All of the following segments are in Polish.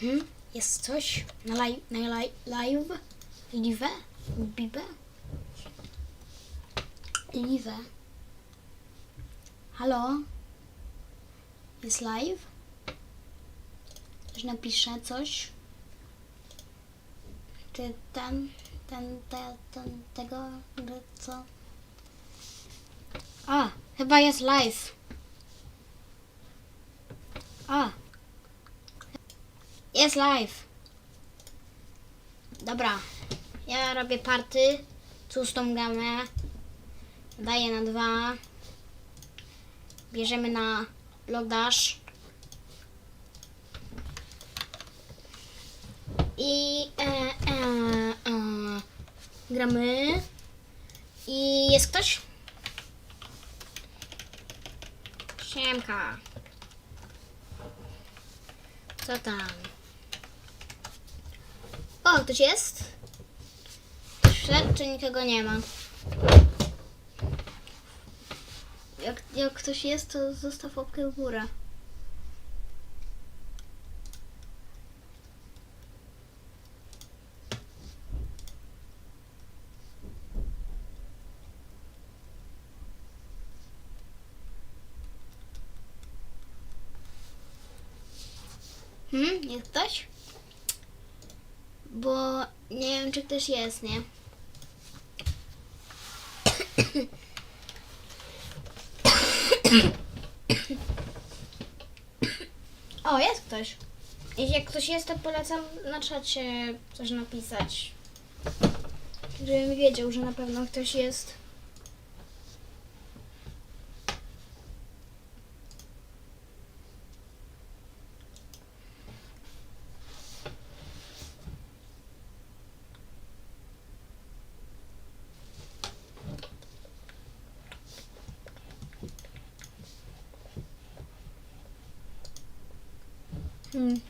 Hmm? Jest coś na live? Na live? Live? Live? Bibe? Live? Halo? Jest live? Ktoś napisze coś? Czy ten, ten, te, ten, tego, co? A, chyba jest live. A. Jest live. Dobra. Ja robię party. Custą gamę. Daję na dwa. Bierzemy na lodash. I e, e, e, gramy. I jest ktoś? Siemka. Co tam? O, ktoś jest? Śledczy nikogo nie ma. Jak, jak ktoś jest, to zostaw łapkę w górę. Hmm, jest ktoś? Bo nie wiem, czy ktoś jest, nie? O, jest ktoś. Jeśli jak ktoś jest, to polecam na czacie coś napisać. Żebym wiedział, że na pewno ktoś jest. Hmm.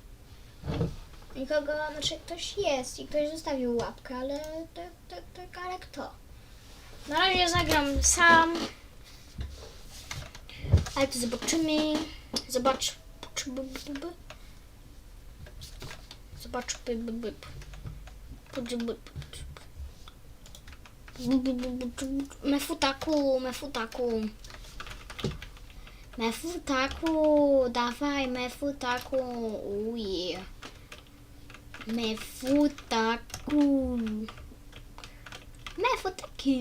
Nikogo, znaczy ktoś jest i ktoś zostawił łapkę, ale tak, tak, tak, ale kto? Na razie zagram sam. Ale to zobaczymy. Zobacz. Zobacz. by- by- Mefu taku, dawaj, mefu taku, uj. Mefu taku. Mefu taku.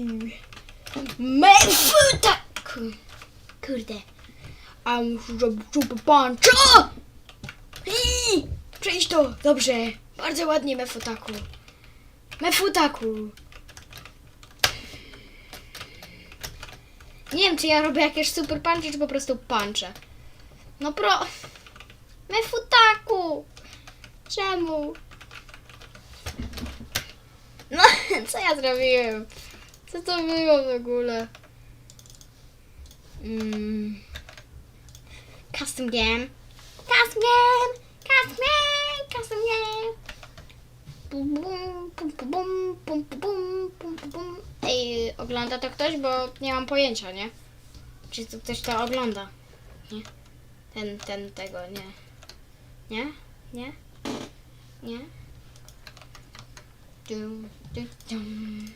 Mefu taku. Kurde. A muszę zrobić super puncha! Przejdź to! Dobrze. Bardzo ładnie, mefutaku. Mefutaku! Nie wiem, czy ja robię jakieś super punche, czy po prostu punche. No pro... Mefutaku! Czemu? No, co ja zrobiłem? Co to było w ogóle? Mm. Custom game. Custom game! Custom game! Custom game! Bum, bum, bum, bum, bum, bum, bum, bum, bum. Ej, ogląda to ktoś, bo nie mam pojęcia, nie? Czy to ktoś to ogląda? Nie? Ten, ten, tego, nie. Nie? Nie? Nie? Dum, dum, dum.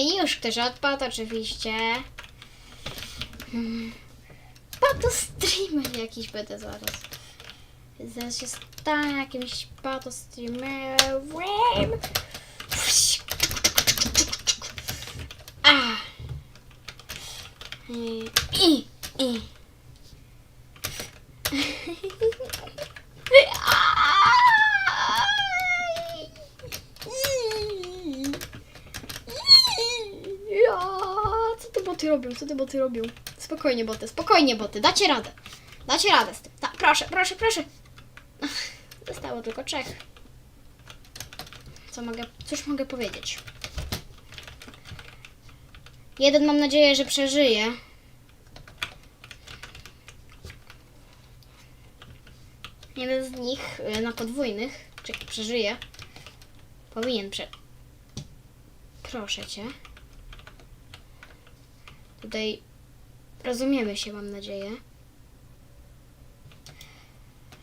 I już ktoś odpadł, oczywiście. Hmm. Pato streamer jakiś będę zaraz. Zaraz się stanę jakimś pato streamerem. A. I, i, i. Ja, co te boty robią? Co te boty robią? Spokojnie boty, spokojnie boty, dacie radę. Dacie radę z tym. Ta, proszę, proszę, proszę. Zostało tylko trzech. Co mogę, cóż mogę powiedzieć? Jeden mam nadzieję, że przeżyje. Jeden z nich y, na podwójnych, czy przeżyje. Powinien prze... Proszę cię. Tutaj rozumiemy się, mam nadzieję.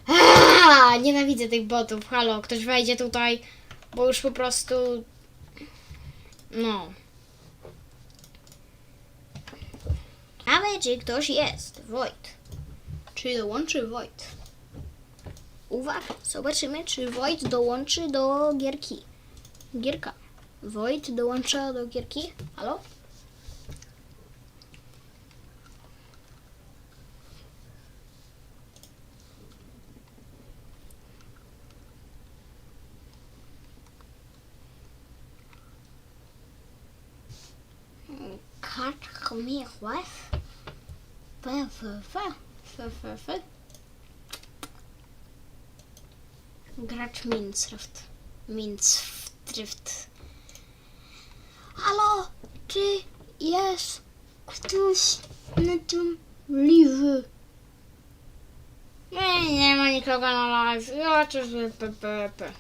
Aaaa! Nienawidzę tych botów. Halo, ktoś wejdzie tutaj, bo już po prostu... No. Ale czy ktoś jest? Wojt. Czy dołączy Wojt? Uwaga, zobaczymy, czy Wojt dołączy do gierki. Gierka. Wojt dołącza do gierki. Halo? Fa, fa, fa. Fa, fa, fa. Gracz Minecraft. Minecraft. Halo, czy jest ktoś na tym live? Nie, nie ma nikogo na live. Ja pe, pe.